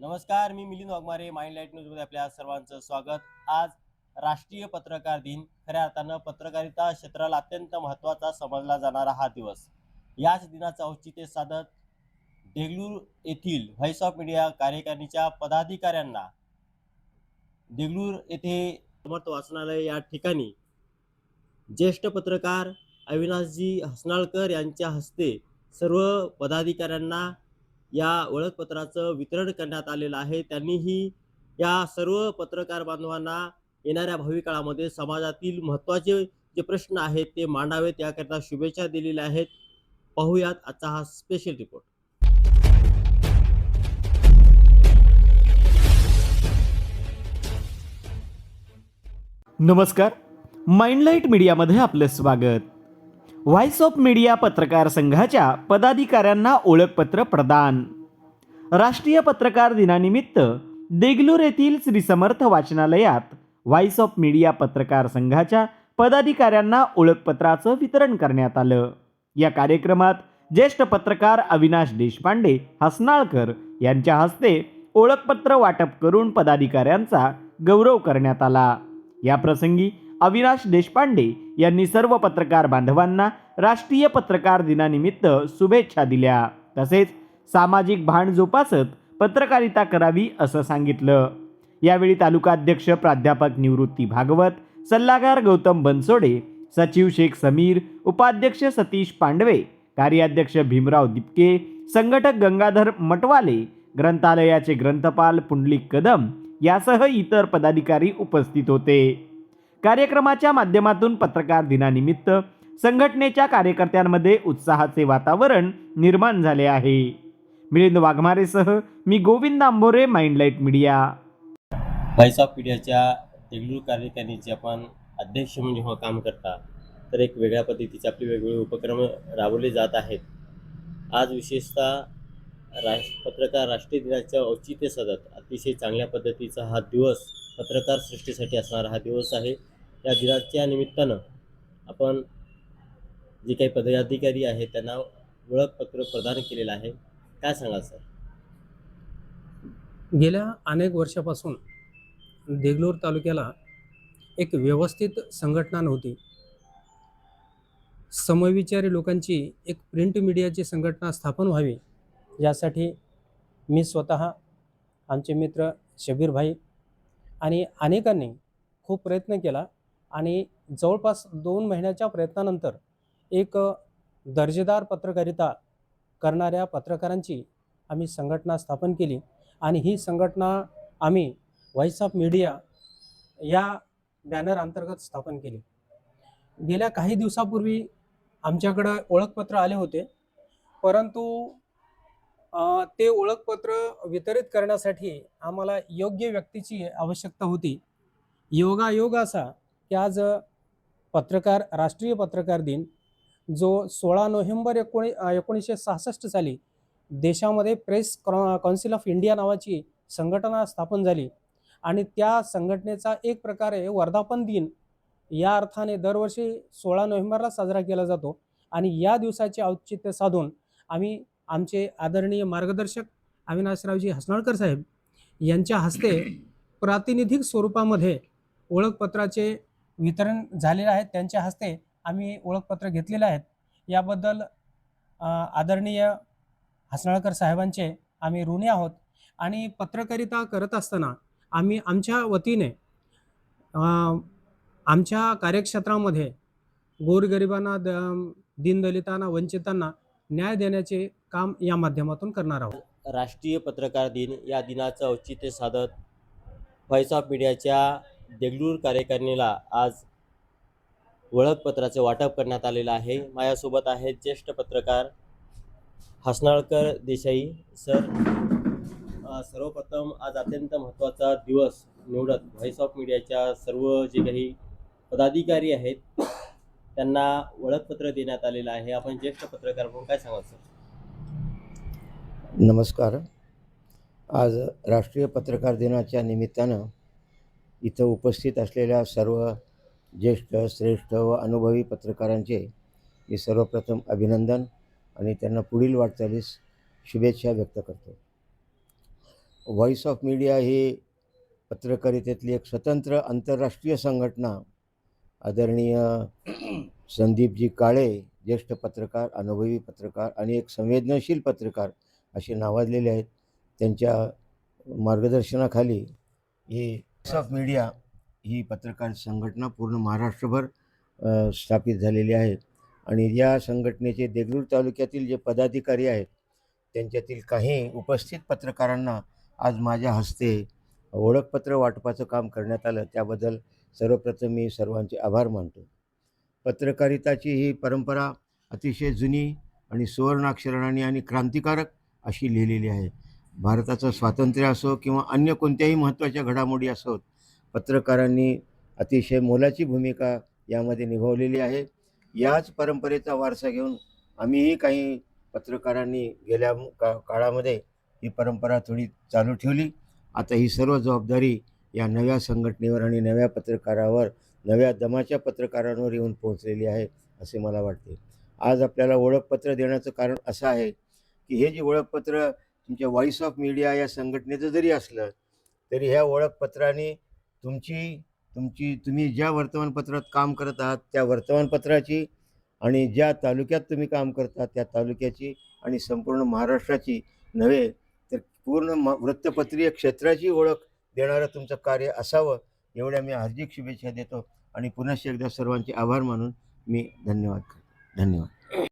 नमस्कार मी Milind Waghmare mind light न्यूजमध्ये आपल्या सर्वांचं स्वागत. आज राष्ट्रीय पत्रकार दिन. खऱ्या अर्थानं पत्रकारिता क्षेत्राला अत्यंत महत्त्वाचा समजला जाणारा हा दिवस. याच दिनाचं औचित्य साधत देगलूर येथील व्हॉइस ऑफ मीडिया कार्यकारिणीच्या पदाधिकाऱ्यांना देगलूर येथे समर्थ वाचनालय या ठिकाणी ज्येष्ठ पत्रकार अविनाशजी हसनाळकर यांच्या हस्ते सर्व पदाधिकाऱ्यांना या ओळखपत्राचं वितरण करण्यात आलेलं आहे. त्यांनीही या सर्व पत्रकार बांधवांना येणाऱ्या भावी काळामध्ये समाजातील महत्त्वाचे जे प्रश्न आहेत ते मांडावेत याकरता शुभेच्छा दिलेल्या आहेत. पाहूयात आजचा हा स्पेशल रिपोर्ट नमस्कार. माइंडलाईट मीडियामध्ये आपलं स्वागत. व्हॉइस ऑफ मीडिया पत्रकार संघाच्या पदाधिकाऱ्यांना ओळखपत्र प्रदान. राष्ट्रीय पत्रकार दिनानिमित्त देगलूर येथील श्री समर्थ वाचनालयात व्हॉइस ऑफ मीडिया पत्रकार संघाच्या पदाधिकाऱ्यांना ओळखपत्राचं वितरण करण्यात आलं. या कार्यक्रमात ज्येष्ठ पत्रकार अविनाश देशपांडे हसनाळकर यांच्या हस्ते ओळखपत्र वाटप करून पदाधिकाऱ्यांचा गौरव करण्यात आला. या प्रसंगी अविनाश देशपांडे यांनी सर्व पत्रकार बांधवांना राष्ट्रीय पत्रकार दिनानिमित्त शुभेच्छा दिल्या. तसेच सामाजिक भान जोपासत पत्रकारिता करावी असं सांगितलं. यावेळी तालुकाध्यक्ष प्राध्यापक निवृत्ती भागवत सल्लागार गौतम बनसोडे सचिव शेख समीर उपाध्यक्ष सतीश पांडवे कार्याध्यक्ष भीमराव दिपके संघटक गंगाधर मटवाले ग्रंथालयाचे ग्रंथपाल पुंडलिक कदम यासह इतर पदाधिकारी उपस्थित होते. कार्यक्रमाच्या माध्यमातून पत्रकार दिनानिमित्त संघटनेच्या कार्यकर्त्यांमध्ये उत्साहाचे वातावरण निर्माण झाले आहे. मिलिंद वाघमारेसह मी Govind Ambore mind light media. Voice of मीडियाच्या देगलूर कार्यकारिणीचे आपण अध्यक्ष म्हणून जेव्हा काम करता तर एक वेगळ्या पद्धतीचे आपले वेगवेगळे उपक्रम राबवले जात आहेत. आज विशेषतः राष पत्रकार राष्ट्रीय दिनाच्या औचित्य साधत अतिशय चांगल्या पद्धतीचा हा दिवस पत्रकार सृष्टीसाठी असणारा हा दिवस आहे. या दिनाच्या निमित्तानं आपण जे काही पदाधिकारी आहेत त्यांना ओळखपत्र प्रदान केलेलं आहे. काय सांगाल सर? गेल्या अनेक वर्षापासून देगलूर तालुक्याला एक व्यवस्थित संघटना नव्हती. समविचारी लोकांची एक प्रिंट मीडियाची संघटना स्थापन व्हावी यासाठी मी स्वतः आमचे मित्र शबीरभाई आणि अनेकांनी खूप प्रयत्न केला. आणि जवळपास दोन महिन्याच्या प्रयत्नानंतर एक दर्जेदार पत्रकारिता करणाऱ्या पत्रकारांची आम्ही संघटना स्थापन केली आणि ही संघटना आम्ही व्हॉइस ऑफ मीडिया या बॅनर अंतर्गत स्थापन केली. गेल्या काही दिवसापूर्वी आमच्याकडं ओळखपत्र आले होते परंतु ते ओळखपत्र वितरित करण्यासाठी आम्हाला योग्य व्यक्तीची आवश्यकता होती. योगायोग असा की आज पत्रकार राष्ट्रीय पत्रकार दिन जो सोळा नोव्हेंबर एकोणी एकोणीसशे सहासष्ट साली देशामध्ये प्रेस कॉ कौन्सिल ऑफ इंडिया नावाची संघटना स्थापन झाली. आणि त्या संघटनेचा एक प्रकारे वर्धापन दिन या अर्थाने दरवर्षी सोळा नोव्हेंबरला साजरा केला जातो. आणि या दिवसाचे औचित्य साधून आम्ही आमचे आदरणीय मार्गदर्शक अविनाशरावजी हसनाळकर साहेब यांच्या हस्ते प्रातिनिधिक स्वरूपामध्ये ओळखपत्राचे वितरण झालेले आहेत त्यांच्या हस्ते आम्ही ओळखपत्र घेतलेले आहेत. याबद्दल आदरणीय हसनाळकर साहेबांचे आम्ही ऋणी आहोत. आणि पत्रकारिता करत असताना आम्ही आमच्या वतीने आमच्या कार्यक्षेत्रामध्ये गोरगरिबांना द दीनदलितांना वंचितांना न्याय देण्याचे काम या माध्यमातून करणार आहोत. राष्ट्रीय पत्रकार दिन या दिनाचं औचित्य साधत व्हॉइस ऑफ मीडियाच्या देगलूर कार्यकारिणीला आज ओळखपत्राचे वाटप करण्यात आलेलं आहे. माझ्यासोबत आहेत ज्येष्ठ पत्रकार हसनाळकर देसाई सर. सर्वप्रथम आज अत्यंत महत्त्वाचा दिवस निवडत व्हॉइस ऑफ मीडियाच्या सर्व जे काही पदाधिकारी आहेत त्यांना ओळखपत्र देण्यात आलेलं आहे. आपण ज्येष्ठ पत्रकार म्हणून काय सांगाल सर? नमस्कार. आज राष्ट्रीय पत्रकार दिनाच्या निमित्तानं इथं उपस्थित असलेल्या सर्व ज्येष्ठ श्रेष्ठ व अनुभवी पत्रकारांचे मी सर्वप्रथम अभिनंदन आणि त्यांना पुढील वाटचालीस शुभेच्छा व्यक्त करतो. व्हॉईस ऑफ मीडिया ही पत्रकारितेतली एक स्वतंत्र आंतरराष्ट्रीय संघटना. आदरणीय संदीपजी काळे ज्येष्ठ पत्रकार अनुभवी पत्रकार आणि एक संवेदनशील पत्रकार असे नावाजलेले आहेत. त्यांच्या मार्गदर्शनाखाली ही ऑफ मीडिया ही पत्रकार संघटना पूर्ण महाराष्ट्रभर स्थापित झालेली आहे. आणि या संघटनेचे देगलूर तालुक्यातील जे पदाधिकारी आहेत त्यांच्यातील काही उपस्थित पत्रकारांना आज माझ्या हस्ते ओळखपत्र वाटपाचं काम करण्यात आलं. त्याबद्दल सर्वप्रथम मी सर्वांचे आभार मानतो. पत्रकारिताची ही परंपरा अतिशय जुनी आणि सुवर्णाक्षराने आणि क्रांतिकारक अशी लिहिलेली आहे. भारताचं स्वातंत्र्य असो किंवा अन्य कोणत्याही महत्त्वाच्या घडामोडी असोत पत्रकारांनी अतिशय मोलाची भूमिका यामध्ये निभावलेली आहे. याच परंपरेचा वारसा घेऊन आम्हीही काही पत्रकारांनी गेल्या का काळामध्ये ही परंपरा थोडी चालू ठेवली. आता ही सर्व जबाबदारी या नव्या संघटनेवर आणि नव्या पत्रकारावर नव्या दमाच्या पत्रकारांवर येऊन पोहोचलेली आहे असे मला वाटते. आज आपल्याला ओळखपत्र देण्याचं कारण असं आहे की हे जे ओळखपत्र तुमच्या व्हॉइस ऑफ मीडिया या संघटनेचं जरी असलं तरी ह्या ओळखपत्राने तुमची तुमची तुम्ही ज्या वर्तमानपत्रात काम करत आहात त्या वर्तमानपत्राची आणि ज्या तालुक्यात तुम्ही काम करता त्या तालुक्याची आणि संपूर्ण महाराष्ट्राची नव्हे तर पूर्ण म वृत्तपत्रीय क्षेत्राची ओळख देणारं तुमचं कार्य असावं एवढ्या मी हार्दिक शुभेच्छा देतो. आणि पुनश्च एकदा सर्वांचे आभार मानून मी धन्यवाद करतो. धन्यवाद.